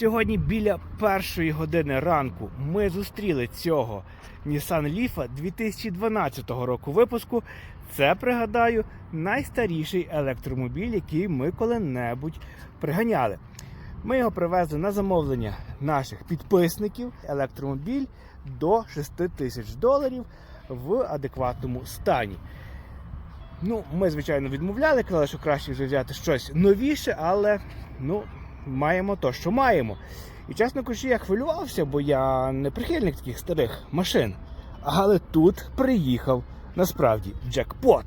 Сьогодні біля першої години ранку ми зустріли цього Nissan Leaf 2012 року випуску. Це, пригадаю, найстаріший електромобіль, який ми коли-небудь приганяли. Ми його привезли на замовлення наших підписників. Електромобіль до 6 тисяч доларів в адекватному стані. Ну, ми, звичайно, відмовляли, казали, що краще вже взяти щось новіше, але ну, маємо то, що маємо. І чесно кажучи, я хвилювався, бо я не прихильник таких старих машин. Але тут приїхав насправді джекпот.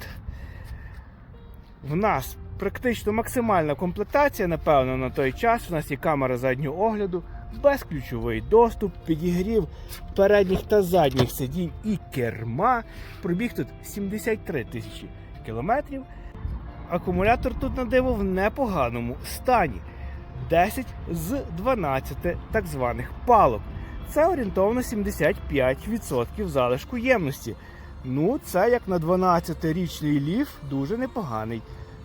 В нас практично максимальна комплектація, напевно, на той час. У нас є камера заднього огляду, безключовий доступ, підігрів передніх та задніх сидінь і керма. Пробіг тут 73 тисячі кілометрів. Акумулятор тут на диво в непоганому стані. 10 з 12 так званих палок. Це орієнтовно 75% залишку ємності. Ну, це як на 12-річний ліф дуже непоганий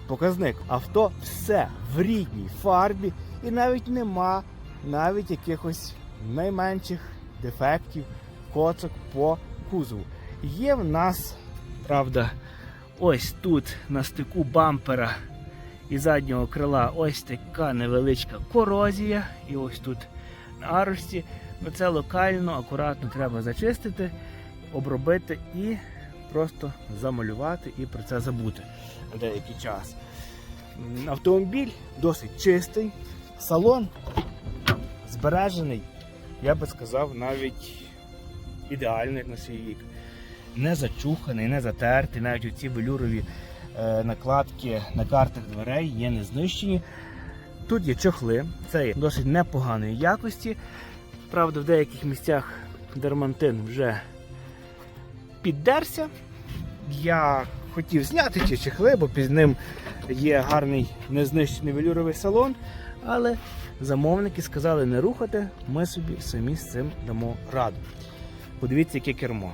показник. Авто все в рідній фарбі і навіть нема навіть якихось найменших дефектів, коцок по кузову. Є в нас, правда, ось тут на стику бампера і заднього крила ось така невеличка корозія. І ось тут на арочці. Ну це локально, акуратно треба зачистити, обробити і просто замалювати і про це забути на деякий час. Автомобіль досить чистий, салон збережений, я би сказав, навіть ідеальний на свій вік. Не зачуханий, не затертий, навіть оці велюрові накладки на картах дверей є не знищені. Тут є чохли, це є досить непоганої якості. Правда, в деяких місцях дермантин вже піддерся. Я хотів зняти ці чехли, бо під ним є гарний незнищений велюровий салон. Але замовники сказали не рухати, ми собі самі з цим дамо раду. Подивіться, яке кермо.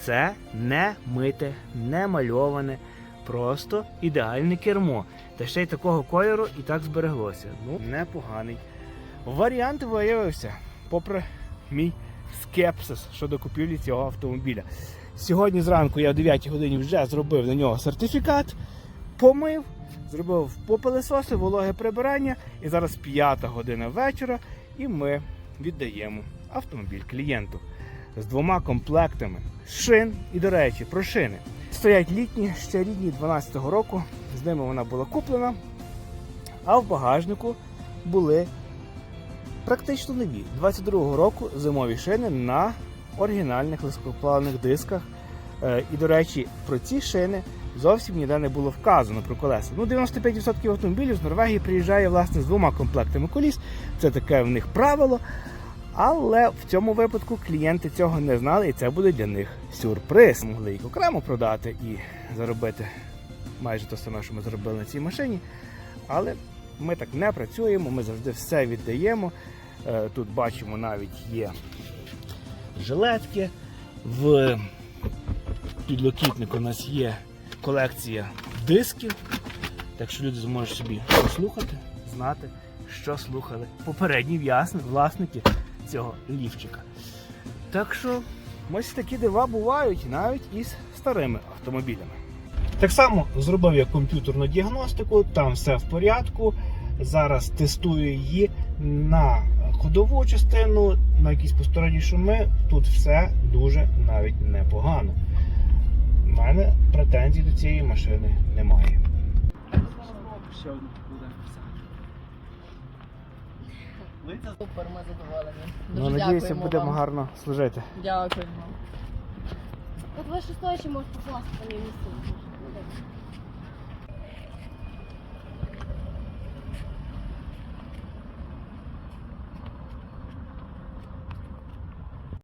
Це не мите, не мальоване, просто ідеальне кермо. Та ще й такого кольору і так збереглося. Ну, непоганий. Варіант виявився, попри мій скепсис щодо купівлі цього автомобіля. Сьогодні зранку я о 9 годині вже зробив на нього сертифікат, помив, зробив попелесоси, вологе прибирання, і зараз 5 година вечора, і ми віддаємо автомобіль клієнту з двома комплектами шин. І, до речі, про шини. Стоять літні, ще рідні 12-го року. З ними вона була куплена. А в багажнику були практично нові 22-го року зимові шини на оригінальних легкоплавних дисках. Е, І, до речі, про ці шини зовсім ніде не було вказано про колеса. Ну, 95% автомобілів з Норвегії приїжджає власне з двома комплектами коліс. Це таке в них правило. Але в цьому випадку клієнти цього не знали, і це буде для них сюрприз. Могли їх окремо продати і заробити майже те саме, що ми заробили на цій машині. Але ми так не працюємо, ми завжди все віддаємо. Е, Тут бачимо, навіть є жилетки. В підлокітнику у нас є колекція дисків, так що люди зможуть собі послухати, знати, що слухали попередні власники цього лівчика. Так що ось такі дива бувають навіть із старими автомобілями. Так само зробив я комп'ютерну діагностику, там все в порядку. Зараз тестую її на ходову частину, на якісь посторонні шуми. Тут все дуже навіть непогано. У мене претензій до цієї машини немає. Ще одну буде Супер, ми задоволені. Ну, надіюся, дякуємо будемо вам. гарно служити. Дякуємо. От ви шостої ще можете покласти на місце.